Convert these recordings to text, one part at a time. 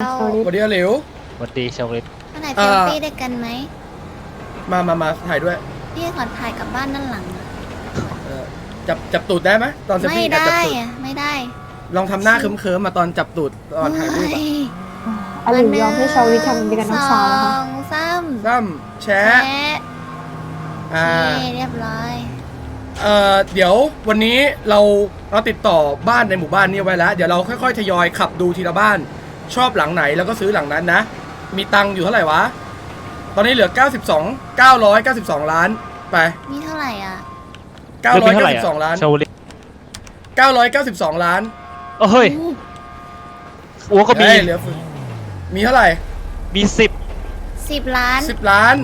เราสวัสดีอาหลิว สวัสดีชาวลิตวันไหนอ่าเซลฟี่ด้วยกันไหมมามามาถ่ายด้วย พี่ขอถ่ายกลับบ้านด้านหลังอะเออจับจับตูดได้ไหมตอนเซลไม่ฟี่แอบจับได้ตูดอะไม่ได้ลองทำหน้าเคิมๆมาตอนจับตูดตอนถ่ายรูปอะเฮ้ยอลิวยอมให้ชาวลิตทำด้วยกันทั้งสองสนะคะองสามซ้ำแชะแชะอ่าโอเคเรียบร้อย เอ่อเดี๋ยววันนี้เราเราติดต่อบ้านในหมู่บ้านนี้ไว้แล้ว เดี๋ยวเราค่อยๆทยอยขับดูทีละบ้าน ชอบหลังไหนแล้วก็ซื้อหลังนั้นนะ มีตังค์อยู่เท่าไหร่วะ ตอนนี้เหลือ 92 992 ล้านไป มีเท่าไหร่อะเรื่องนี้เท่าไหร่อะ992 ล้านชาวลิต992 ล้านโอ้เฮ้ยอัวก็มี เฮ้ยเหลือฝืนมีเท่าไหร่ มีสิบสิบล้าน10 ล้าน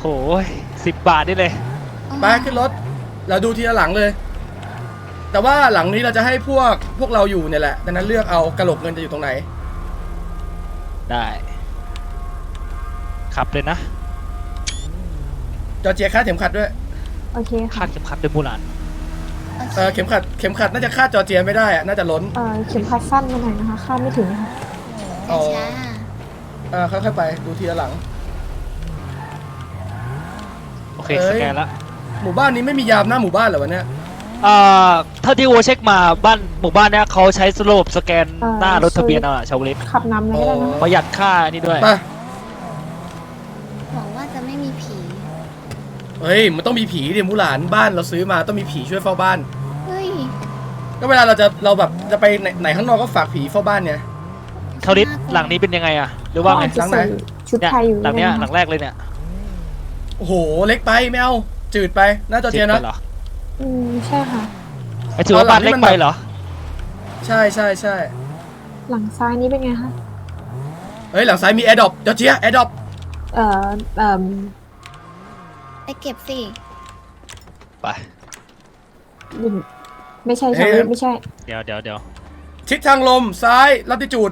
โหยสิบบาทนี่เลย ไปขึ้นรถ เราดูทีละหลังเลย แต่ว่าหลังนี้เราจะให้พวกพวกเราอยู่เนี่ยแหละ ดังนั้นเลือกเอากระโหลกเงินจะอยู่ตรงไหน ได้ ขับเลยนะจอร์เจียคาดเข็มขัดด้วย โอเคคาค่ะดเข็มขัดด้วยมูหลานเออเข็มขัดเข็มขัดน่าจะคาดจอร์เจียไม่ได้อะน่าจะล้น เอ่อเข็มขัดสั้นมาหน่อยนะคะคาดไม่ถึงค่ะอ๋อช้าเออค่อยๆไปดูทีละหลัง โอเค เอ้ย สแกนละหมู่บ้านนี้ไม่มียามหน้าหมู่บ้านเหรอวะเนี่ย อ่าถ้าที่อัวเช็คมาบ้านหมู่บ้านเนี้ยเขาใช้สโลปสแกนหน้ารถทะเบียนเอาอะชาวลิตขับนำเลยก็ได้นะคะประหยัดค่านี่ด้วย ไปๆหวังว่าจะไม่มีผี เฮ้ย มันต้องมีผีดิมูหลานบ้านเราซื้อมาต้องมีผีช่วยเฝ้าบ้าน เฮ้ยก็เวลาเราจะเราแบบจะไปไหนไหนข้างนอกก็ฝากผีเฝ้าบ้านเนี่ยชาวลิตหลังนี้เป็นยังไงอะหรือว่าไงจะใส่ชุดเนี่ยไทยอยู่หลังเนี้ยด้วะหลังแรกเลยเนี่ยโอ้โห เล็กไปไม่เอาจืดไปน่าจอร์เจียจ็บนะไปเหรอ อืมใช่ค่ะ ไอถือว่าเอาหลับ้างนที่เล็กมันไปแบบเหรอ ใช่ใช่ใช่หลังซ้ายนี้เป็นไงคะ เฮ้ยหลังซ้ายมีแอร์ดรอปจอร์เจียแอร์ดรอปเอ่อเอ่อไปเก็บสิไป ไม่ใช่ชาวลิตไม่ใช่ เดี๋ยวเดี๋ยวเดี๋ยวทิศทางลมซ้ายลัติจูด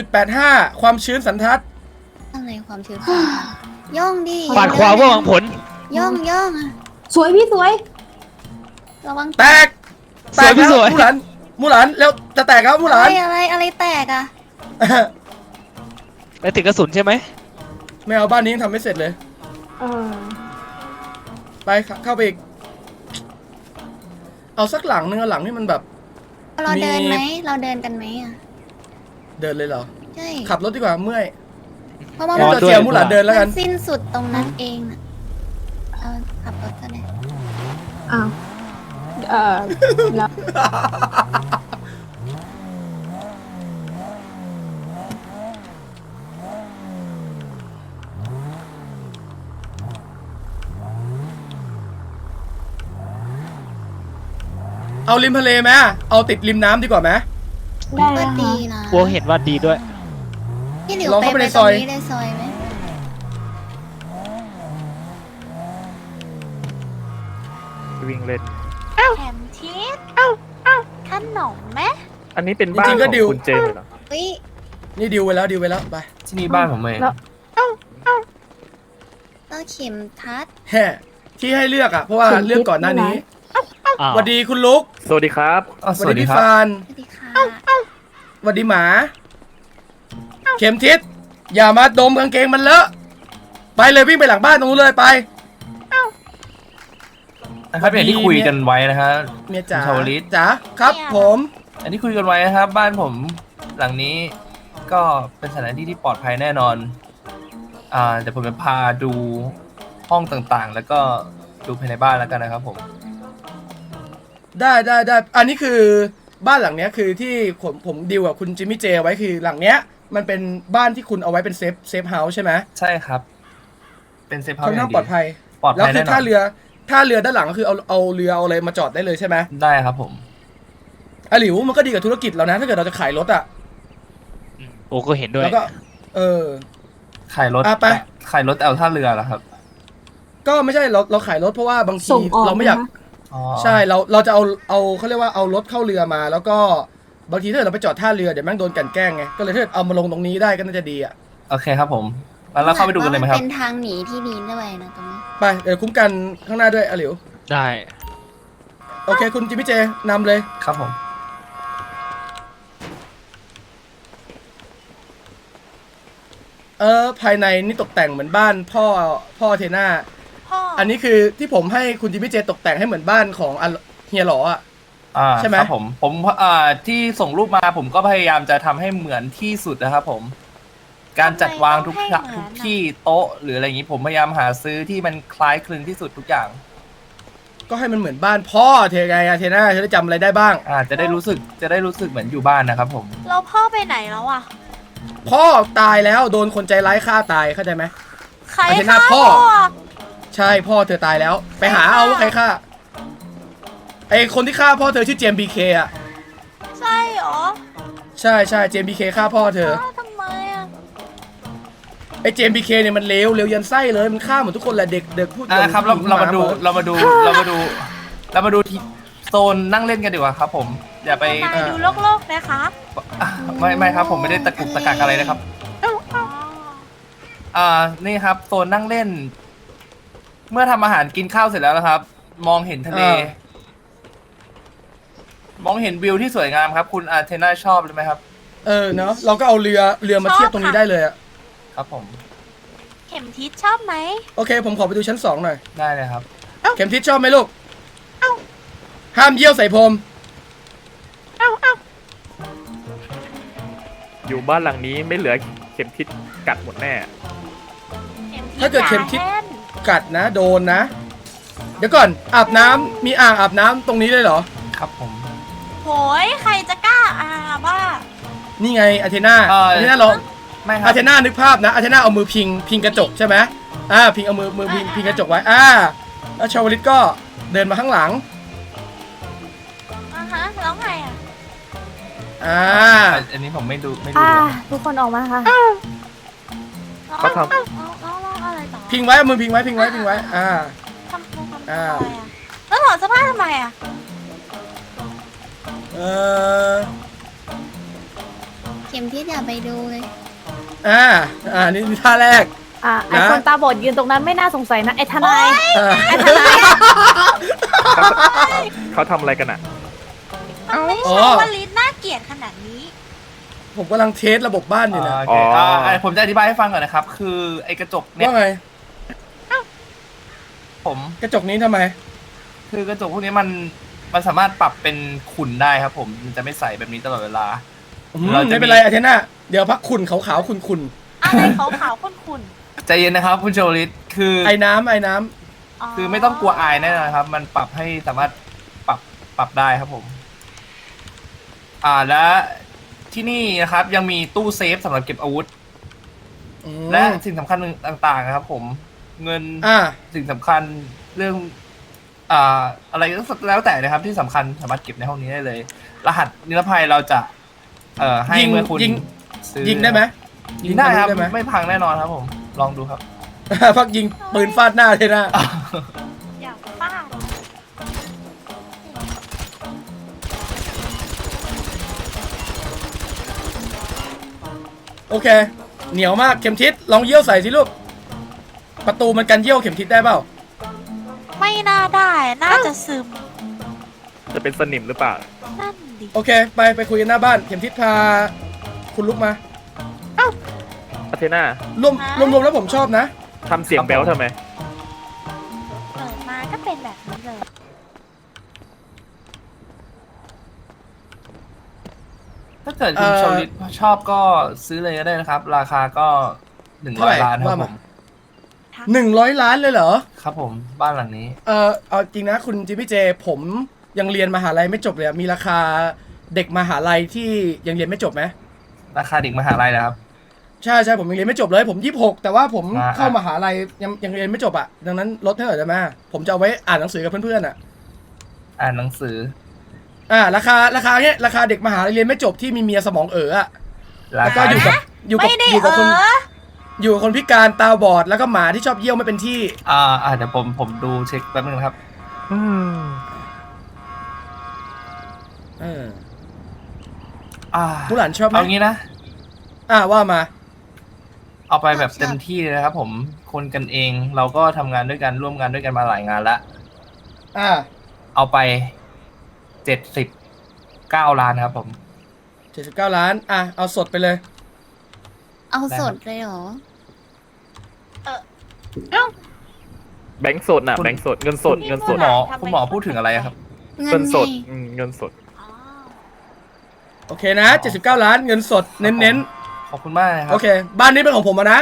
11.85 ความชื้นสันทัดอะไรความชื้นสัมพันธ์ย่องดิปาดขวาเพื่อหวังผล ย่องย่องอะสวยพี่สวย ระวังแตกสวยแตกพี่แล้วสวย มูหลานมูหลานแล้วจะแตกแล้วมูหลาอะนไรอะไรอะไรแตกอะไปถึงกระสุนใช่ไหมไม่เอาบ้านนี้ยังทำไม่เสร็จเลย เออไปเข้าไปอีกเอาสักหลังนึงเอาหลังที่มันแบบ เราเดินมีไหมเราเดินกันไหมอะเดินเลยเหรอ ใช่ขับรถดีกว่าเมื่อยเพราะว่าให้มันจอร์เจียมูหลานเดินแล้วกันมันสิ้นสุดตรงนั้นเองน่ะเอาขับรถก็ได้อ้าว เอ่อแล้วเอาริมทะเลไหมเอาติดริมน้ำดีกว่าไหมได้ก็แล้วดีนะอัวเห็นว่าดีด้วย พี่หลิวลองไปเข้าไปไปในตซรองยนี้ได้ซอยไหมวิ่งเล่น อันนี้เป็นบ้านจริงๆขก็องดิว คุณเจมส์เหรอเฮ้ยนี่ดิวไว้แล้วดิวไว้แล้วไปที่นี่บ้านผมเองแล้วก็เข็มทัดแฮ่ที่ให้เลือกอะเพราะว่าเลือกก่อนหน้านี้อ้าวสวัสดีคุณลุกสวัสดีครับอ๋อสสวัวัสสดีดีพี่ครับ ฟานสวัสดีค่ะสวัสดีหมา เข็มทิศอย่ามาดมกางเกงมันเลอะไปเลยวิ่งไปหลังบ้านตรงนู้นเลยไป นะครับอย่างที่คุยกันไว้นะฮะ เมียจ๋าคุณชาวลิต จ๋าครับผม อันที่คุยกันไว้นะครับ บ้านผมหลังนี้ก็เป็นสถานที่ที่ปลอดภัยแน่นอน อ่าเดี๋ยวผมจะพาดูห้องต่างๆ แล้วก็ดูภายในบ้านแล้วกันนะครับ ผม ได้ได้ได้ อันนี้คือบ้านหลังเนี้ยคือที่ผมผมดีลกับคุณจิมมี่เจไว้คือหลังเนี้ย มันเป็นบ้านที่คุณเอาไว้เป็นเซฟเซฟเฮาส์ใช่ไหมใช่ครับ เป็นเซฟเฮาค่อนส์อข้าย่างงปลอดดีภัย ปลอดแล้วภัยคืแน่อนท่าอนเรือท่าเรือด้านหลังก็คือเอาเอาเรือเอาอะไรมาจอดได้เลยใช่ไหมได้ครับผม อะหลิวมันก็ดีกับธุรกิจเรานะ ถ้าเกิดเราจะขายรถอะอืมโอ้ก็เห็นด้วย แล้วก็ เออ ขายรถอะไป ขายรถเอาท่าเรือเหรอครับก็ไม่ใช่เราเราขายรถเพราะว่าบางทีส่งออกเราไม่อยาก นะคะอ๋อใช่เราเราจะเอาเอาเขาเรียกว่าเอารถเข้าเรือมา แล้วก็บางทีถ้าเกิดเราไปจอดท่าเรือเดี๋ยวแม่งโดนกลันแกล้งไงก็เลยถ้าเกิดเอามาลงตรงนี้ได้ก็น่าจะดีอะโอเคครับผมแล้วเราเข้าไปดูกันเลยไหมครับ เป็นทางหนีที่ดีด้วยนะตรงนี้ ไปเดี๋ยวคุ้มกันข้างหน้าด้วยอะหลิวได้ โอเค คุณจิมมี่เจนำเลย ครับผม เออ ภายในนี่ตกแต่งเหมือนบ้านพ่อพ่อเทน่า พ่ออันนี้คือที่ผมให้คุณจิมมี่เจตกแต่งให้เหมือนบ้านของอันเฮียหลออะ อ่าใช่ไหม ครับผมผมอ่าที่ส่งรูปมาผมก็พยายามจะทำให้เหมือนที่สุดนะครับผม การจัดวางทุกททุกที่โต๊ะ หรืออะไรอย่างนี้ผมพยายามหาซื้อที่มันคล้ายคลึงที่สุดทุกอย่าง ก็ให้มันเหมือนบ้านพ่อเทไงอะเทน่าจะได้จำอะไรได้บ้างอ่าจะได้รู้สึกจะได้รู้สึกเหมือนอยู่บ้านนะครับผมเราพ่อไปไหนแล้วอะ พ่อตายแล้วโดนคนใจร้ายฆ่าตายเข้าใจไหม ใครอาเทน่าฆ่าพ่ออะใช่พ่อเธอตายแล้ว ไปหาเอาว่าใครฆ่าไอคนที่ฆ่าพ่อเธอชื่อเจมบีเคอะใช่เหรอใช่ใช่เจมบีเคฆ่าพ่อเธออ้าวทำไมอะไอเจมบีเคเนี่ยมันเลวเลวยันไส้เลยมันฆ่าเหมือนทุกคนแหละเด็กเด็กพูดอ่าครับเราผู้หญิงเรามาดูหหดเรามาดูเรามาดู เรามาดูที่โซนนั่งเล่นกันดีกว่าครับผม อย่าไปนายดูโลกๆนะคะอะไม่ไม่ครับ ผมไม่ได้ตะกุกตะกักอะไรนะครับ อ๋ออ่านี่ครับโซนนั่งเล่น เมื่อทำอาหารกินข้าวเสร็จแล้วนะครับ มองเห็นทะเลมองเห็นวิวที่สวยงามครับ คุณอาร์เทน่าชอบเลยไหมครับ เออเนาะเราก็เอาเรือเรือมาเทียบตรงนี้ได้เลยอะครับผมเข็มทิศชอบไหมโอเค ผมขอไปดูชั้นสองหน่อยได้เลยครับ เข็มทิศชอบไหมลูกห้ามเยี่ยวใส่พรม อยู่บ้านหลังนี้ไม่เหลือเข็มทิศกัดหมดแน่เข็มทิศถ้าเกิดเข็มทิศอย่าล่นกัดนะ โดนนะ เดี๋ยวก่อนอาบน้ำมีอ่างอาบน้ำตรงนี้เลยเหรอ ครับผม โหยใครจะกล้าอาบ้านี่ไงอาเทนาเอ่ออาเทนาลองไม่ครัอาบเทนานึกภาพนะอาเทนาเอามือพิงพิงกระจกใช่ไหมอ่าพิงเอามือมือพิงพิงกระจกไว้อ่าแล้วชาวลิตก็เดินมาข้างหลัง อ่า อันนี้ผมไม่ดูไม่ดูอ่าเลยทุกคนออกมาค่ะแล้วเขาทำแล้วแล้วแล้วอะไรต่อพิงไว้เอามือพิงไว้พิงไว้พิงไว้ อ่าทำทำอ่าทำอะไรอะแล้วถอดเสื้อผ้าทำไมอะเออเข็มทิศอย่าไปดูเลย อ่า อ่า นี่นี่ท่าแรก อ่าไอนะคนตาบอดยืนตรงนั้นไม่น่าสงสัยนะไอทนายอ่าเขาทำอะไรกันอะมันไม่อ๋ใช่อว่าลิ้นน่าเกลี ยดขนาดนี้ ผมกำลังเทสระบบบ้านอยู่นะอ่าโอเคอ๋ออ่าอ่าผมจะอธิบายให้ฟังก่อนนะครับ คือไอ้กระจกเนี่ยว่าไงผมกระจกนี้ทำไม คือกระจกพวกนี้มันมันสามารถปรับเป็นขุ่นได้ครับ ผมมันจะไม่ใสแบบนี้ตลอดเวลา อืมเราจะมี ไม่เป็นไรอาเทน่าเดี๋ยวพักขุนขาวๆขุนอะไรขาวๆขุ่นใจเย็นนะครับคุณโจลิสคือ ๆไอ้น้ำไอ้น้ำ ๆคือไม่ต้องกลัวอายแน่นอนครับ มันปรับให้สามารถปรับปรับได้ครับผม อ่าและที่นี่นะครับยังมีตู้เซฟสำหรับเก็บอาวุธ อืมและสิ่งสำคัญต่างๆนะครับ ผมเงินอ่า สิ่งสำคัญเรื่อง อ่า อะไรก็แล้วแต่นะครับ ที่สำคัญสามารถเก็บในห้องนี้ได้เลย รหัสนิรภัยเราจะ เอ่อให้ยิงเมื่อคุณยิง ซื้อยิงได้ไหมยิงได้ครับ ทะลุได้ไหม ไม่พังแน่นอนครับ ผม ลองดูครับ พักยิงปืนฟาดหน้าเทน่าอยาก โอเค เหนียวมากเข็มทิศลองเยี่ยวใส่สิลูก ประตูมันกันเยี่ยวเข็มทิศได้เปล่า ไม่น่าได้ น่าจะซึม จะเป็นสนิมหรือเปล่า นั่นดิ โอเค ไปไปคุยกันหน้าบ้าน เข็มทิศพาคุณลุกมา อาเทน่ารวมรวมรวมแล้วผมชอบนะ ทำเสียงแบลทำไม เกิดคุณเอ่อชลิตชอบก็ซื้อเลยก็ได้นะครับ ราคาก็หนึ่งเท่าร้ไหอร่ยล้านครับว่าผมามหนึ่งร้อยล้านเลยเหรอ ครับผมบ้านหลังนี้ เออเอาจริงนะคุณจิมมี่เจ ผมยังเรียนมหาลัยไม่จบเลยอะมีราคาเด็กมหาลัยที่ยังเรียนไม่จบไหมราคาเด็กมหาลัยนะครับ ใช่ใช่ผมยังเรียนไม่จบเลย ผมยี่หกแต่ว่าผมอ่า เข้ามหาลัยยังยังเรียนไม่จบอะดังนั้นลดให้หน่อยได้ไหมผมจะเอาไว้อ่านหนังสือกับเพื่อนๆอะ อ่านหนังสือ อ่าราคาราคาเนี้ยราคาเด็กมหาลัยเรียนไม่จบที่มีเมียสมองเอ๋ออะราแล้วก็คาอยู่กับอยู่กับไม่ได้อยู่เอกับคนออยู่กับคนพิการตาบอดแล้วก็หมาที่ชอบเยี่ยวไม่เป็นที่ อ่าอ่าเดี๋ยวผมผมดูเช็คแป๊บนึงนะครับอืมเอออ่าผู้หลานชอบไหมเอางี้นะ อ่าว่ามา เอาไปแบบเต็มที่เลยนะครับผมคนกันเองเราก็ทำงานด้วยกันร่วมงานด้วยกันมาหลายงานแล้วอ่าเอาไป เจ็ดสิบเก้าล้านครับผม เจ็ดสิบเก้าล้าน อะ เอาสดไปเลย เอาได้สครับดเลยเหรอ แบงค์สดน่ะแบงค์สดเงินสดเงินสคุดณหมอคุณหมอพูดถึงอะไรอะครับ เงิเงินนไงสดอืมเงินสด โอเคนะ79ล้านเงินสดเน้นขอบคุณมากนะคๆ รัโอเค บ้านนี้เป็นของผมอะนะ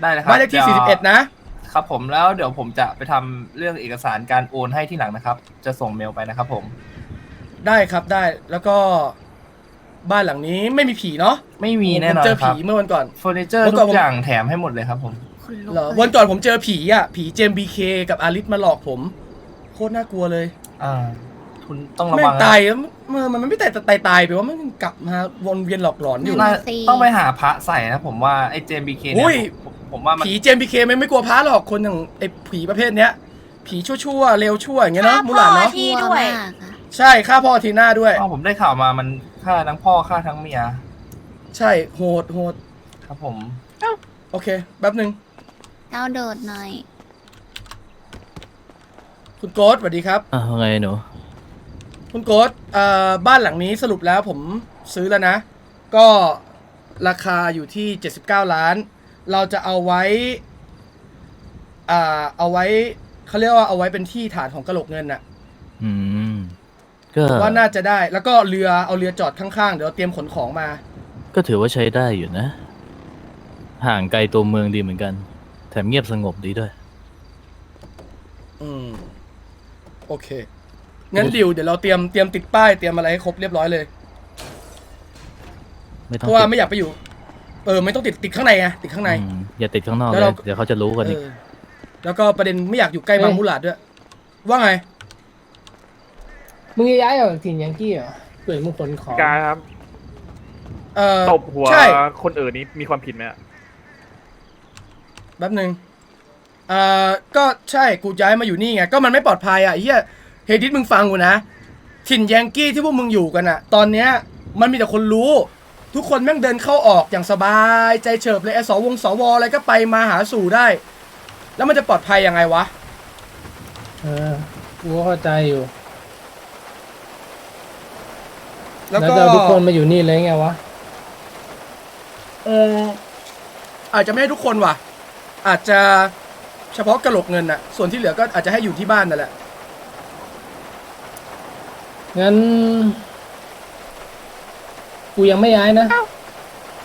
ได้เลยครับบ้านเลขที่ดี๋ยว41นะ ครับผมแล้วเดี๋ยวผมจะไปทำเรื่องเอกสารการโอนให้ที่หลังนะครับ จะส่งเมลไปนะครับผม ได้ครับได้แล้วก็บ้านหลังนี้ไม่มีผีเนาะไม่มีแน่ผมนอนเจอครัผีบเมื่อวันก่อน เฟอร์นิเจอร์เมื่อก่ทุอนผมกอย่างแถมให้หมดเลยครับผม คุณลุกเหรอเลยวันก่อนผมเจอผีอะ ผีเจมบีเคกับอาริสมาหลอกผม โคตรน่ากลัวเลยอ่า คุณต้องระไม่วังนะตายแล้วมันมันไม่ตายแต่ตายตายไปว่ามันกลับมาวนเวียนหลอกหลอนอยู่ น่าต้องไปหาพระใส่นะผมว่าไอ้เจมบีเคอุ้เนี่ยย ผมผมว่ามัน ผีเจมบีเคไม่ไม่กลัวพระหรอกคนอย่างไอ้ผีประเภทเนี้ย ผีชั่วๆเร็วชั่วอย่างเงี้ยเนาะมูหลานเนาะ ที่ด้วยมากอะ ใช่ฆ่าพ่อทีหน้าด้วยอ๋อผมได้ข่าวมามันฆ่าทั้งพ่อฆ่าทั้งเมียใช่โหดโหดครับผม โอเคแป๊บหนึ่งดาวโดดหน่อย คุณโกดสวัสดีครับ อะว่าไงหนูคุณโกดเอ่อบ้านหลังนี้สรุปแล้วผมซื้อแล้วนะ ก็ราคาอยู่ที่ 79 ล้าน เราจะเอาไว้อ่าเอาไว้เขาเรียกว่าเอาไว้เป็นที่ฐานของกระโหลกเงินน่ะ อืม ก็ว่าน่าจะได้ แล้วก็เรือเอาเรือจอดข้างๆ เดี๋ยวเราเตรียมขนของมา ก็ถือว่าใช้ได้อยู่นะ ห่างไกลตัวเมืองดีเหมือนกัน แถมเงียบสงบดีด้วย อืม โอเค งั้นดิวเดี๋ยวเราเตรียมเตรียมติดป้ายเตรียมอะไรให้ครบเรียบร้อยเลย ไม่ต้เพองราะว่าติดไม่อยากไปอยู่ เออ ไม่ต้องติดติดข้างในไงติดข้างใน อืมอย่าติดข้างนอกแล้วเลเรายเดี๋ยวเขาจะรู้กันอีกเออแล้วก็ประเด็นไม่อยากอยู่ใกล้บางมุหลาดด้วย ว่าไง มึงจะย้ายออกจากถิ่นยังกี้เหรอเปิดมึงขนของกาครับเออตบหัวใช่คนอื่นนี้มีความผิดไหมอะแป๊บหนึ่งเอ่อก็ใช่กูย้ายมาอยู่นี่ไงก็มันไม่ปลอดภัยอะไอ้เฮียเฮดิสมึงฟังกูนะถิ่นแยงกี้ที่พวกมึงอยู่กันอะ ตอนเนี้ยมันมีแต่คนรู้ ทุกคนแม่งเดินเข้าออกอย่างสบายใจเฉิบเลยไอ้สวงสวอะไรก็ไปมาหาสู่ได้ แล้วมันจะปลอดภัยยังไงวะ เออกูก็เข้าใจอยู่ แล้แล้ววก็จะเอาทุกคนมาอยู่นี่เลยไงวะ เอออาจจะไม่ให้ทุกคนว่ะ อาจจะเฉพาะกระโหลกเงินน่ะ ส่วนที่เหลือก็อาจจะให้อยู่ที่บ้านนั่นแหละ งั้น กูยังไม่ย้ายนะ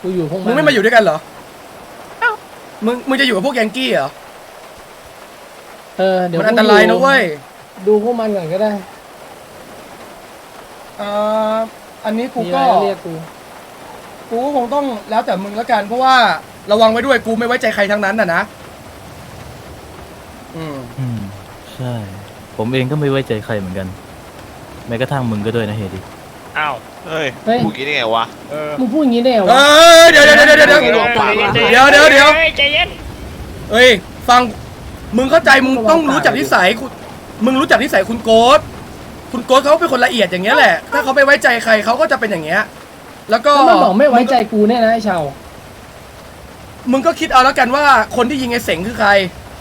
กูอยู่พวกมึงไม่มาอยู่ด้วยกันเหรอ มึงมึงจะอยู่กับพวกแยงกี้เหรอ เออเดี๋ยวมันอันตรายนะเว้ย ดูพวกมันก่อนก็ได้ เอ่อ อันนี้กูมีอะไรก็ เรียกกูกูก็คงต้องแล้วแต่มึงแล้วกัน เพราะว่าระวังไว้ด้วยกูไม่ไว้ใจใครทั้งนั้นน่ะนะ อืม อืมใช่ ผมเองก็ไม่ไว้ใจใครเหมือนกัน แม้กระทั่งมึงก็ด้วยนะเฮดิอ้าว เฮ้ยเฮ้ยพูดงี้ได้ไงวะ เออมึงพูดอย่างนี้ได้เหรอเอวะอเดี๋ยวเดี๋ยวเดี๋ยวเดี๋ยวเดี๋ยวไม่หลวงปากหรอกเดี๋ยวเดี๋ยวเดี๋ยวเอ้ยฟังมึงเข้าใจมึงต้องรู้จักนิสัยคุณมึงรู้จักนิสัยคุณโกด คุณโกดเขาเป็นคนละเอียดอย่างเงี้ยแหละ ถ้าเขาไปไว้ใจใครเขาก็จะเป็นอย่างเงี้ย แล้วก็แล้วมันบอกไม่ไว้ใจกูแน่นะไอ้ชาวมึงก็คิดเอาแล้วกันว่าคนที่ยิงไอ้เสงคือใคร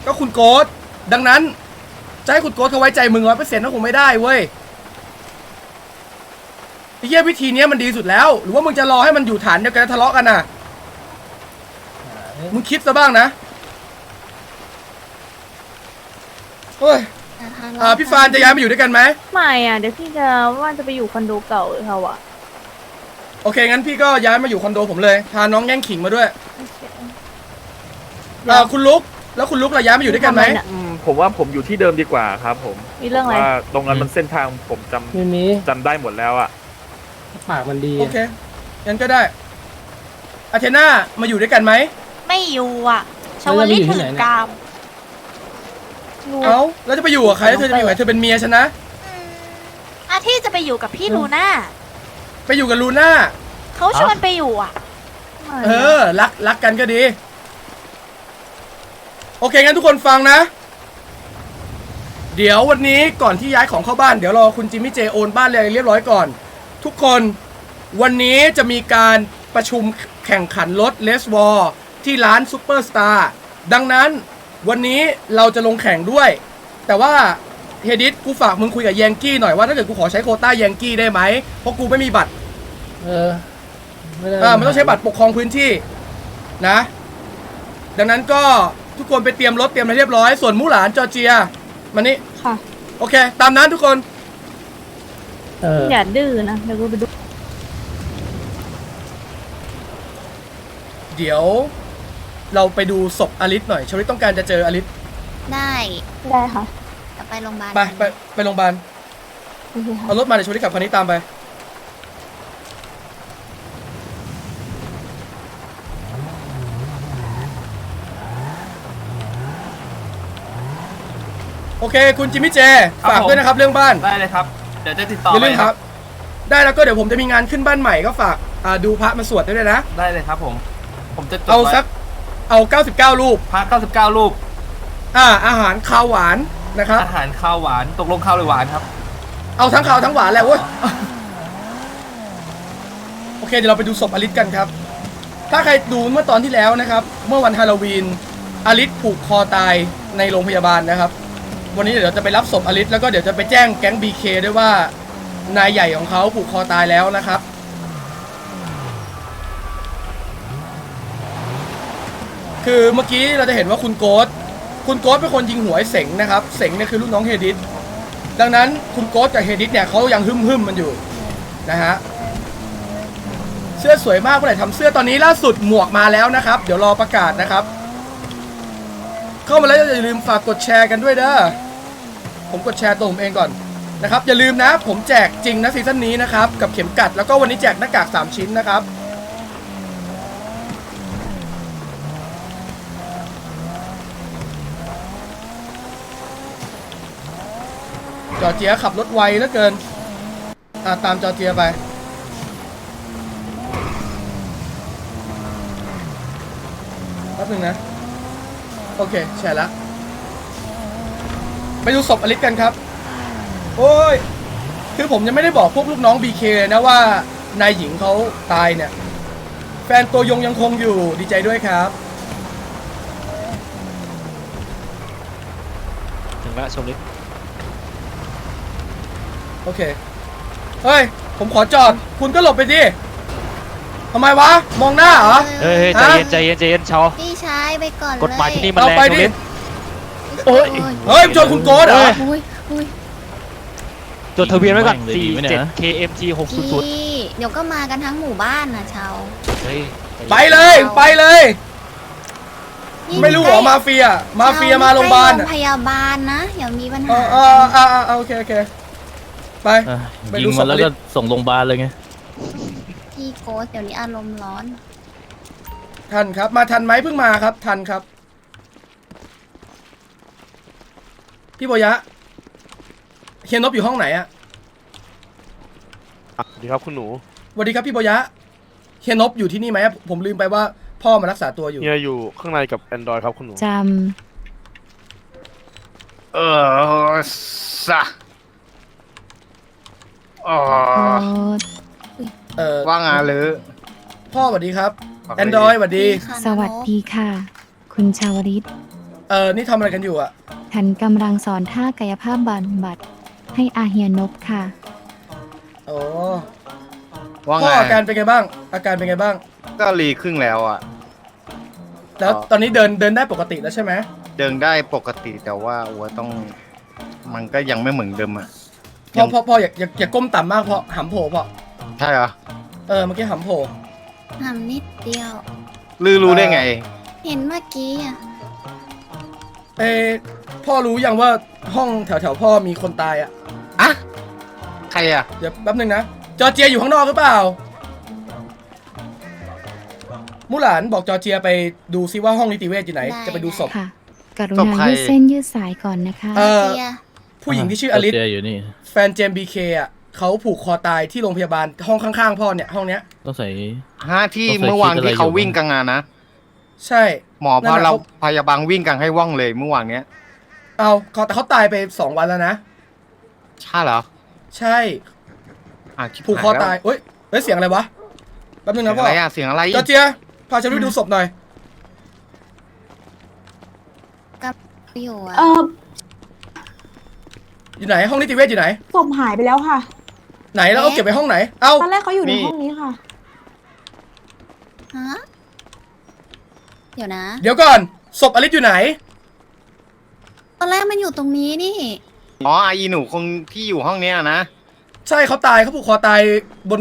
ก็คุณโกดดังนั้นจะให้คุณโกดเขาไว้ใจมึงร้อยเปอร์เซ็นต์ก็คงไม่ได้เว้ยไอ้เหี้ยวิธีเนี้ยมันดีสุดแล้ว หรือว่ามึงจะรอให้มันอยู่ฐานเดียวกันแล้วทะเลาะกันน่ะ มึงคิดซะบ้างนะเฮ้ยแต่ทะ เลาะอ่าพี่ฟานจะย้ายมาอยู่ด้วยกันไหมไม่อะเดี๋ยวพี่จะว่าจะไปอยู่คอนโดเก่าเขาอะโอเคงั้นพี่ก็ย้ายมาอยู่คอนโดผมเลยพาน้องแย่งขิงมาด้วยอ่าคุณลุกแล้วคุณลุกเราย้ายมาอยู่ด้วยกันไหมทำน่ะอืมผมว่าผมอยู่ที่เดิมดีกว่าครับ ผมมีเรื่องอะไรว่าตรงนั้นมันเส้นทางผมจำไม่มีจำได้หมดแล้วอะปากมันดีโอเคงั้นก็ได้อาเทน่ามาอยู่ด้วยกันไหมไม่อยู่อะชาวลิตถือกาม เอ้าแล้วจะไปอยู่กับใครแล้วเธอจะไปอยู่กับใครเธอเป็นเมียฉันนะ อืมอาที่จะไปอยู่กับพี่ลูน่าไปอยู่กับลูน่า เขาชวนไปอยู่อะ เออ รักรักกันก็ดี โอเค งั้นทุกคนฟังนะ เดี๋ยววันนี้ก่อนที่ย้ายของเข้าบ้าน เดี๋ยวรอคุณจิมมี่เจโอนบ้านอะไรเรียบร้อยก่อน ทุกคนวันนี้จะมีการประชุมแข่งขันรถเลสวอร์ที่ร้านซูเปอร์สตาร์ดังนั้น วันนี้เราจะลงแข่งด้วย แต่ว่าเฮดิสกูฝากมึงคุยกับแยงกี้หน่อยว่าถ้าเกิดกูขอใช้โควต้าแยงกี้ได้ไหมเพราะกูไม่มีบัตรเออไม่ได้อ่ามันต้องใช้บัตรปกครองพื้นที่นะ ดังนั้นก็ทุกคนไปเตรียมรถเตรียมอะไรเรียบร้อย ส่วนมู่หลานจอร์เจียมานี่ค่ะ โอเค ตามนั้นทุกคน เอออย่าดื้อนะเดี๋ยวกูไปดู เดี๋ยว เราไปดูศพอลิสหน่อยชลิตต้องการจะเจออลิสได้ได้ค่ะเดี๋ยวไปโรงพยาบาลไปไปไปโรงพยาบาลโอเคค่ะ เอารถมาเดี๋ยวชลิตกับคันนี้ตามไป โอเค คุณจิมมี่เจฝากด้วยนะครับเรื่องบ้าน ได้เลยครับ เดี๋ยวจะติดต่ออย่าลืมไปครับ ได้แล้วก็เดี๋ยวผมจะมีงานขึ้นบ้านใหม่ก็ฝากอ่าดูพระมาสวดด้วยนะ ได้เลยครับผม ผมจะจดเอาไว้สัก เอา 99 รูปพา99 รูป อ่า อาหารคาวหวานนะครับ อาหารข้าวหวาน ตกลงข้าวหรือหวานครับ เอาทั้งคาวทั้งหวานแหละเว้ย โอเค เดี๋ยวเราไปดูศพอลิสกันครับ ถ้าใครดูเมื่อตอนที่แล้วนะครับ เมื่อวันฮาโลวีนอลิสผูกคอตายในโรงพยาบาลนะครับ วันนี้เดี๋ยวจะไปรับศพอลิสแล้วก็เดี๋ยวจะไปแจ้งแก๊ง BK ด้วยว่านายใหญ่ของเขาผูกคอตายแล้วนะครับ คือเมื่อกี้เราจะเห็นว่าคุณโกดคุณโกดเป็นคนยิงหัวไอ้เสงนะครับ เสงเนี่ยคือลูกน้องเฮดิสดังนั้นคุณโกดกับเฮดิสเนี่ยเขายังหึมหึมๆมันอยู่นะฮะเสื้อสวยมากเมื่อไหร่ทำเสื้อตอนนี้ล่าสุดหมวกมาแล้วนะครับ เดี๋ยวรอประกาศนะครับ เข้ามาแล้วอย่าลืมฝากกดแชร์กันด้วยเด้อผมกดแชร์ตัวผมเองก่อนนะครับอย่าลืมนะ ผมแจกจริงนะซีซั่นนี้นะครับกับเข็มกัดแล้วก็วันนี้แจกหน้ากาก 3 ชิ้นนะครับ อร์เจียขับรถไวเหลือเกินอ่าตามจอร์เจียไป แป๊บนึงนะ โอเค แชร์แล้วไปดูศพอลิสกันครับ โอ้ย คือผมยังไม่ได้บอกพวกลูกน้อง BK เลยนะว่า นายหญิงเขาตายเนี่ย แฟนตัวยงยังคงอยู่ดีใจด้วยครับ ถึงละชมลิศ โอเค เฮ้ย ผมขอจอด คุณก็หลบไปดิทำไมวะ มองหน้าเหรอ เฮ้ยเฮ้ยใจฮะเย็นใจเย็นใจเย็นชาวพี่ชายไปก่อนเลยกฎหมายที่นี่มันเอาแรงไปชมดิลิศโอ้ยเฮ้ยชนคุณโกดเหรอเฮ้ยโอ้ยโอ้ยจดทะเบียนไว้ก่อนแม่งเลยดีไหมเนี่ย 47 KMT 600พี่เดี๋ยวก็มากันทั้งหมู่บ้านนะชาวเฮ้ยไปเลย ไปเลยไม่รู้เหรอมาเฟีย มาเฟียมาโรงพยาบาลโรอะงพยาบาลนะอย่ามีปัญเอหาอเออเออเออเออโอเคโอเค ไปอะไปยิดูงศมัพนแล้วอลิก็สส่งโรงพยาบาลเลยไง พี่โกสเดี๋ยวนี้อารมณ์ร้อน ทันครับ มาทันไหมเพิ่งมาครับ ทันครับ พี่โบยะเฮียนบอยู่ห้องไหนอะสวัสดีครับคุณหนูสวัสดีครับพี่โบยะเฮียนบอยู่ที่นี่ไหมผมลืมไปว่าพ่อมารักษาตัวอยู่ เฮียอยู่ข้างในกับ Android ครับคุณหนู จเออสะ อ๋อำโอ้เออว่างานเลยพ่อสวัสดีครับแอนดรอยสวัสดีค่ะสวัสดีค่ะ คุณชาวริตเออนี่ทำอะไรกันอยู่อะฉันกำลังสอนท่ากายภาพบำบัด ให้อาเฮียนบค่ะ โอ้ว่าพ่อไงอาการเป็นไงบ้าง อาการเป็นไงบ้าง ก็รีครึ่งแล้วอะ แล้วอ๋อตอนนี้เดินเดินได้ปกติแล้วใช่ไหมเดินได้ปกติแต่ว่าอัวต้อง มันก็ยังไม่เหมือนเดิมอะ พ่อพ่อพ่ออย่าอย่าอย่าก้มต่ำมากเพราะหำโผล่พ่อใช่เหรอเออเมื่อกี้หำโผล่ทำนิดเดียว ลือรู้ได้ไง เห็นเมื่อกี้อะเออพ่อรู้ยังว่าห้องแถวแถวๆพ่อมีคนตายอะอะใครอะ เดี๋ยวแป๊บนึงนะจอร์เจียอยู่ข้างนอกหรือเปล่ามูหลานบอกจอร์เจียไปดูซิว่าห้องนิติเวชอยู่ไหนได้จะไปดูศพ ค่ะกรุศพณาใครยืดเส้นยืดสายก่อนนะคะ เออ เจีย ผู้หญิงที่ชื่ออลิสเจอยู่นี่ แฟนเจมบีเคอะเขาผูกคอตายที่โรงพยาบาลห้องข้างๆพ่อเนี่ยห้องเนี้ย ต้องใส่ห้าที่ต้องใส่เมื่อวานคิดอะไรที่เขาอยู่วิ่งกันงานนะ ใช่ หมอนั่พานน่ะเราเขาพยาบาลวิ่งกันให้ว่องเลยเมื่อวานเนี้ย เอาเขาแต่เขาตายไปสองวันแล้วนะ ใช่เหรอ ใช่อะชิบผูกคอหแล้วตายเอ้ยเอ้ยเสียงอะไรวะแป๊บนึงเสียนะงพ่ออะไรอะเสียงอะไรจอร์เจียพาฉันไปดูศพหน่อย อยู่อะเออ อยู่ไหนห้องนิติเวชอยู่ไหน ศพหายไปแล้วค่ะ ไหนแล้วเอาเก็บไปห้องไหน เอาตอนแรกเขาอยู่ในห้องนี้ค่ะ ฮะเดี๋ยวนะ เดี๋ยวก่อนศพอลิสอยู่ไหน ตอนแรกมันอยู่ตรงนี้นี่ อ๋ออีหนูคงที่อยู่ห้องเนี้ยนะ ใช่เขาตายเขาผูกคอตายบน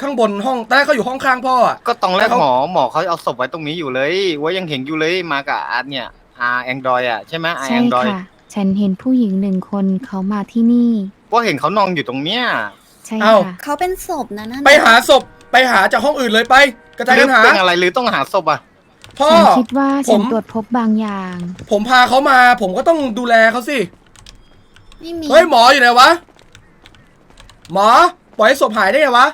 ข้างบนห้องตอนแรกเขาอยู่ห้องข้างพ่ออะ ก็ตอนแรกแล้วเขา หมอหมอเขาเอาศพไว้ตรงนี้อยู่เลยว่ายังเห็นอยู่เลยมากับอาร์ตเนี่ยอาแองดรอยอะใช่ไหมอาใช่แองดรอยค่ะ ฉันเห็นผู้หญิงหนึ่งคนเขามาที่นี่ว่าเห็นเขานอนอยู่ตรงเนี้ยใช่เอ้า ค่ะ เขาเป็นศพนะนั่นไปหาศพไปหาจากห้องอื่นเลยไป กระจายหรืกันหา เป็นอะไรหรือต้องหาศพอะ พ่อ ฉันคิดว่าผฉันม ตรวจพบบางอย่าง ผมพาเขามา ผมก็ต้องดูแลเขาสิ ไม่มี เฮ้ยหมออยู่ไหนวะ หมอปล่อยให้ศพหายได้ไงวะ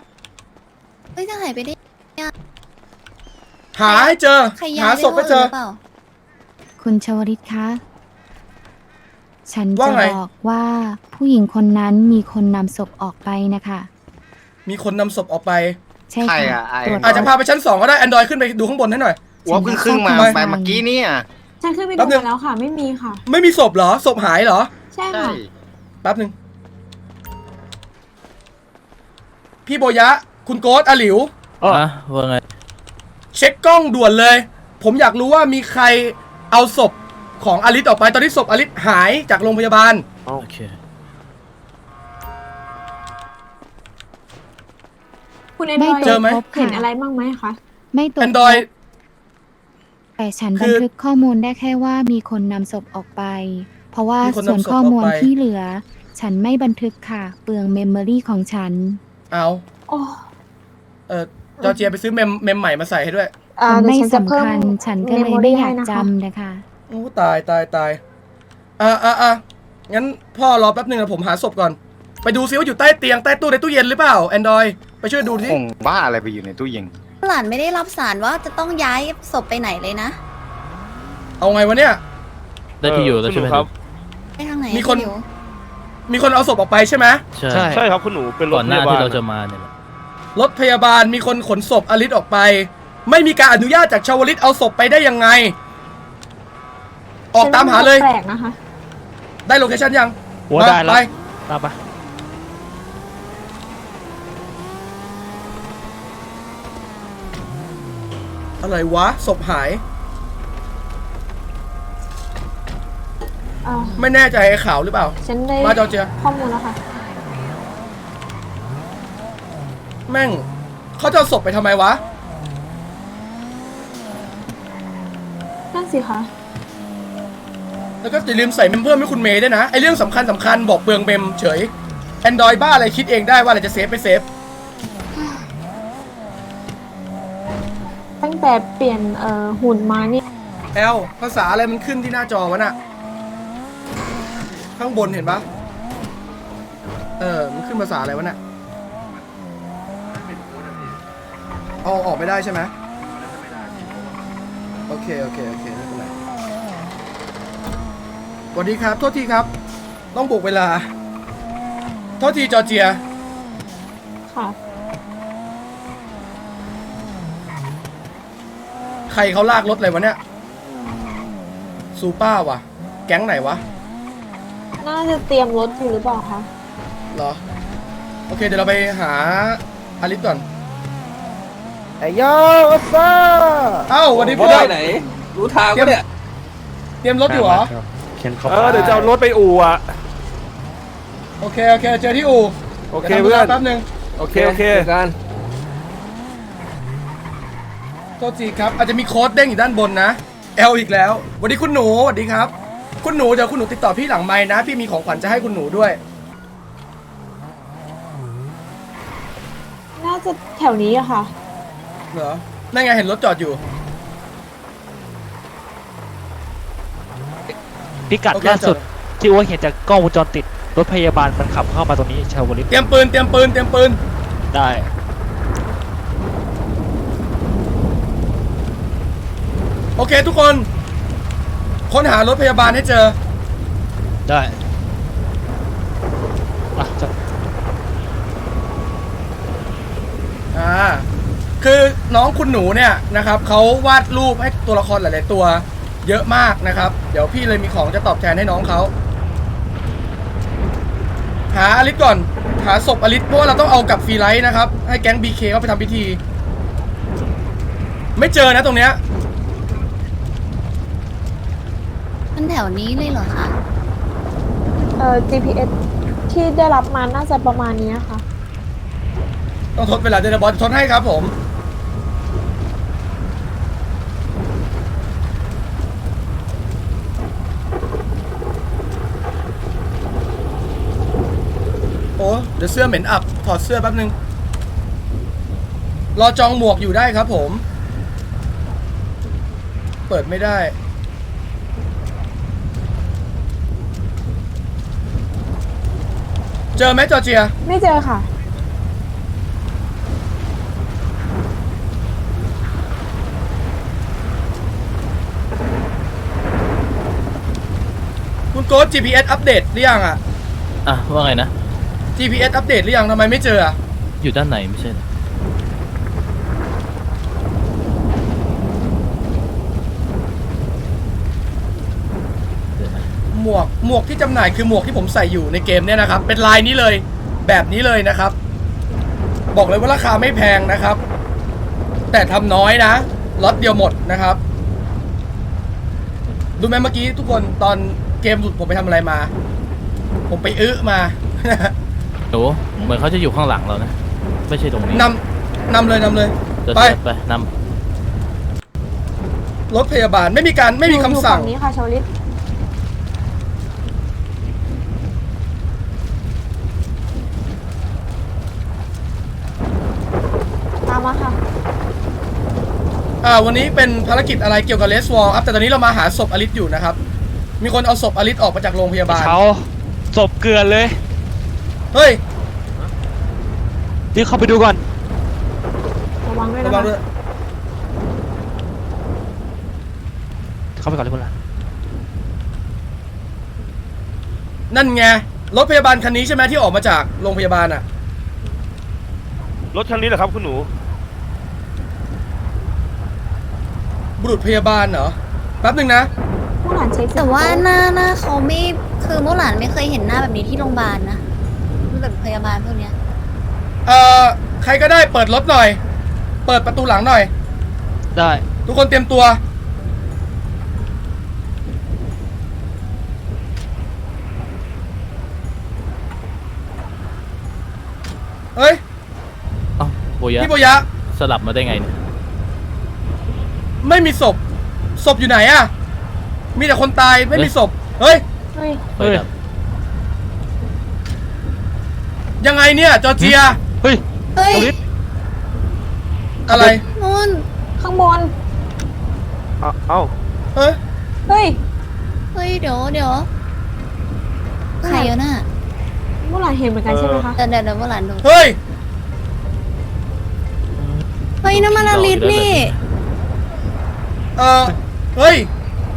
เฮ้ยจะหายไปได้หาให้เจอ ใครย้าหายไปศพให้เจอห้งนหรือเปล่าคุณชวริตคะ ฉันว่าจะไง บอกว่าผู้หญิงคนนั้นมีคนนำศพออกไปนะคะ มีคนนำศพออกไป ใช่ใครค่ะอะไอ้ ตรวจอาจจะพาไปชั้นสองก็ได้แอนดรอยขึ้นไปดูข้างบนให้หน่อยว่าเพิ่งขึ้นมาฉันจะเข้าไปไปเมื่อกี้เนี่ยฉันขึ้นไปแป๊ดูบนึง มาแล้วค่ะ ไม่มีค่ะ ไม่มีศพเหรอศพหายเหรอใช่ใช่ค่ะ แป๊บหนึ่งพี่โบยะ คุณโกดอาหลิว เอออะว่าไง เช็คกล้องด่วนเลย ผมอยากรู้ว่ามีใครเอาศพ ของอลิสออกไปตอนนี้ศพอลิสหายจากโรงพยาบาล โอเค คุณแอนดไม่รอยตรเจวอจไหมพบเห็นค่ะอะไรบ้างไหมคะ ไม่ตรวแอจนดรอยพบแต่ฉันคืบันอทึกข้อมูลได้แค่ว่ามีคนนำศพออกไป เพราะว่ามีคนนำส่วนศพข้อมูลออกไป ที่เหลือ ฉันไม่บันทึกค่ะ เปลืองเมมโมรีของฉัน เอาโอ้เออจอร์เจียไปซื้อเมมเมมใหม่มาใส่ให้ด้วย อ่ามันเดี๋ยวไม่ฉันจะเพิ่สำมคัญ ฉันก็เลย memory ไม่อยากให้นะคะจำนะคะโอ้ตายตายตายอะอะอะงั้นพ่อรอแป๊บหนึงนะผมหาศพก่อน ไปดูซิว่าอยู่ใต้เตียงใต้ตู้ในตู้เย็นหรือเปล่าแอนดรอยไปช่วยดูสิคงบ้าอะไรไปอยู่ในตู้เย็นหลานไม่ได้รับสารว่าจะต้องย้ายศพไปไหนเลยนะ เอาไงวะเนี่ย ได้ที่อยู่แล้วใช่ไหมครับ ไปทางไหนมีคน พี่หวมีคนเอาศพออกไปใช่ไหมใช่ใช่ใช่ครับคุณหนูเป็นรก่ถอนหพน้ายาบาที่ลเราจะมาเนี่ยแหละรถพยาบาลมีคนขนศพอลิสออกไป ไม่มีการอนุญาตจากชาวลิตเอาศพไปได้ยังไง ออกตามหาเลย แปลกนะคะ ได้โลเคชั่นยังหัวมาได้แล้วไปตามมาอะไรวะศพหาย อ่า ไม่แน่ใจไอ้ข่าวหรือเปล่า ฉันได้มาจอร์เจีย ข้อมูลแล้วค่ะ แม่งเขาจะเอาศพไปทำไมวะ นั่นสิคะ แล้วก็อย่าลืมใส่เมมเพิ่มให้คุณเมย์ด้วยนะไอเรื่องสำคัญสำคัญบอกเปลืองเมมเฉยแอนดรอยบ้าอะไรคิดเองได้ว่าอะไรจะเซฟไม่เซฟตั้งแต่เปลี่ยนเอ่อหุ่นมานี่แอลภาษาอะไรมันขึ้นที่หน้าจอวะน่ะ ข้างบนเห็นปะเออมันขึ้นภาษาอะไรวะน่ะเอาออกไม่ได้ใช่ไหมโอเค โอเค โอเคไม่เป็นไร สวัสดีครับ โทษทีครับ ต้องบุกเวลา โทษทีจอร์เจีย ค่ะ ใครเขาลากรถอะไรวะเนี่ย ซูเปอร์วะแก๊งไหนวะ น่าจะเตรียมรถอยู่หรือเปล่าคะ เหรอ โอเค เดี๋ยวเราไปหาอลิสก่อน ไอ้ยอซ่าเอ้าวันนี้พ่อไหน รู้ทางปะเนี่ย เตรียมรถอยู่เหรอ เออเดี๋ยวจะเอารถไปอู่อะ โอเค โอเค เจอที่อู่โอเคดี๋ยวเพื่อนทำธุระแป๊บนึงโอเคโอเคกันโทษทีครับ อาจจะมีโค้ดเด้งอยู่ด้านบนนะแอลอีกแล้วสวัสดีคุณหนูสวัสดีครับ คุณหนูเดี๋ยวคุณหนูติดต่อพี่หลังไม้นะ พี่มีของขวัญจะให้คุณหนูด้วย น่าจะแถวนี้อะค่ะ เหรอนั่นไงเห็นรถจอดอยู่ พิกัดโอเคล่าสุดจอดที่ว่าเห็นจากกล้องวงจรปิดรถพยาบาลมันขับเข้ามาตรงนี้ชาวลิตเตรียมปืนเตรียมปืนเตรียมปืนได้โอเคทุกคน ค้นหารถพยาบาลให้เจอ ได้อะจะอ่าคือน้องคุณหนูเนี่ยนะครับเขาวาดรูปให้ตัวละครหลาย ๆ ตัว เยอะมากนะครับ เดี๋ยวพี่เลยมีของจะตอบแทนให้น้องเขา หาอลิสก่อน หาศพอลิสเพราะว่าเราต้องเอากลับฟรีไลท์นะครับ ให้แก๊งบีเคเขาไปทำพิธี ไม่เจอนะตรงเนี้ย มันแถวนี้เลยเหรอคะเอ่อ GPS ที่ได้รับมาน่าจะประมาณนี้ค่ะ ต้องทดเวลาด้วยนะบอสทดให้ครับผม อ้เดี๋ยวเสื้อเหม็นอับ ถอดเสื้อแป๊บนึง รอจองหมวกอยู่ได้ครับผม เปิดไม่ได้ เจอไหมจอร์เจีย ไม่เจอค่ะ คุณโกด GPS อัปเดตหรือยังอะ อะว่าไงนะ GPS อัปเดตหรือยังทำไมไม่เจออะอยู่ด้านในไม่ใช่เหรอเดี๋ยวนะหมวกหมวกที่จำหน่ายคือหมวกที่ผมใส่อยู่ในเกมเนี่ยนะครับ เป็นลายนี้เลยแบบนี้เลยนะครับ บอกเลยว่าราคาไม่แพงนะครับ แต่ทำน้อยนะล็อตเดียวหมดนะครับดูไหมเมื่อกี้ทุกคนตอนเกมหลุดผมไปทำอะไรมา ผมไปอื้อมา หนูเหมือนเขาจะอยู่ข้างหลังเรานะ ไม่ใช่ตรงนี้นำนำเลยนำเลย เดี๋ยวไป ไปนรถพยาบาลไม่มีการไม่มีคำสั่ง อยู่ฝั่งนี้ค่ะชาวลิตตามมาค่ะ อ่าวันนี้เป็นภารกิจอะไรเกี่ยวกับเลสวอลครับแต่ตอนนี้เรามาหาศพอลิสอยู่นะครับ มีคนเอาศพอลิสออกมาจากโรงพยาบาล เขาศพเกลือนเลย เฮ้ยรีบเข้าไปดูก่อน ระวังด้วยระนะวังคะด้วยเข้าไปก่อนเลยคุณล่ะนั่นไง รถพยาบาลคันนี้ใช่ไหมที่ออกมาจากโรงพยาบาลอะรถคันนี้เหรอครับคุณหนู บุรุษพยาบาลเหรอ แป๊บหนึ่งนะผู้หลานเช็คแต่ว่าหน้าหน้าเขาไม่คือเมื่อหลานไม่เคยเห็นหน้าแบบนี้ที่โรงพยาบาลนะแบบ พยาบาลพวกเนี้ย เอ่อใครก็ได้เปิดรถหน่อย เปิดประตูหลังหน่อย ได้ ทุกคนเตรียมตัว เฮ้ยำเอ้าโบยะพี่โบยะ สลับมาได้ไงเนี่ยไม่มีศพ ศพอยู่ไหนอะมีแต่คนตายไม่มีศพ เฮ้ย เฮ้ยไฟเฮ้ย ดับ ยังไงเนี่ยจอร์เจีย เฮ้ยเฮ้ยเอาลิสอะไร นู่นข้างบน เอ้าเอ้าเฮ้ย เฮ้ย เฮ้ยเดี๋ยวเดี๋ยวใครอะน่ะผู้หลานเห็นเหมือนกันใช่ไหมคะเดี๋ยวเดี๋ยวเดี๋ยวเมื่อหลานดูเฮ้ย เฮ้ยน้ำมันอลิสนี่เออเฮ้ย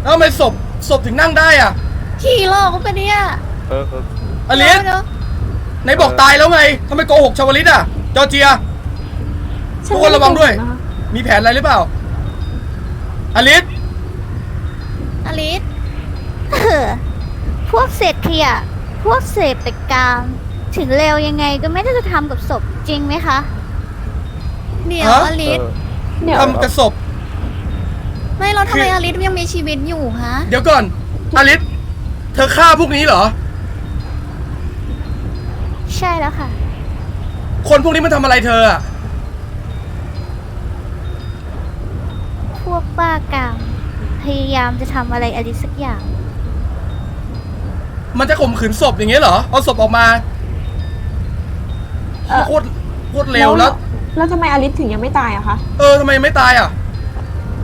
แล้วทำไมศพศพถึงนั่งได้อะขี่หลอกก็เป็นเนี่ยเออเอออลิสเดี๋ยว ไหนบอกตายแล้วไงทำไมโกหกชาวลิตอะจอร์เจีย ทุกคนระวังด้วยนะคะมีแผนอะไรหรือเปล่าอลิสอลิสพวกเศษขยะพวกเศษแต่กามถึงเร็วยังไงก็ไม่ได้จะทำกับศพจริงไหมคะเดี๋ยวฮะอลิสเดี๋ยวทำกระสบไม่เราทำไมคืออลิสยังมีชีวิตอยู่ฮะ เดี๋ยวก่อนอลิสเธอฆ่าพวกนี้เหรอ ใช่แล้วค่ะ คนพวกนี้มันทำอะไรเธออะพวกบ้ากามพยายามจะทำอะไรอลิสสักอย่าง มันจะข่มขืนศพอย่างเงี้ยเหรอ เอาศพออกมาเอ่อ โคตรโคตรเร็วแล้ว แล้วทำไมอลิสถึงยังไม่ตายอะคะ เออทำไมไม่ตายอะ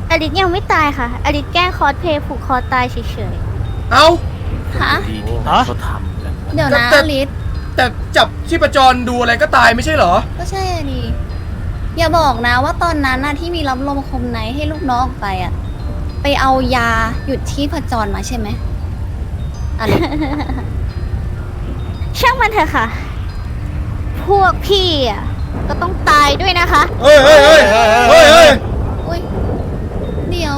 อลิสยังไม่ตายค่ะ อลิสแกล้งคอสเพลย์ผูกคอตายเฉยเอ้า ๆฮะ ดีที่ฮะเขาทำกัน เดี๋ยวนะแต่อลิส แต่จับชีพจรดูอะไรก็ตายไม่ใช่เหรอ ก็ใช่อะดิอย่าบอกนะว่าตอนนั้นน่ะที่มีรับลมคมในให้ลูกน้องออกไปอะไปเอายาหยุดที่ผจรมาใช่ไหมอลิสช่างมันเถอะค่ะ พวกพี่อะก็ต้องตายด้วยนะคะ เฮ้ยเฮ้ยเฮ้ยเฮ้ยเฮ้ยอุ้ยเดี๋ยว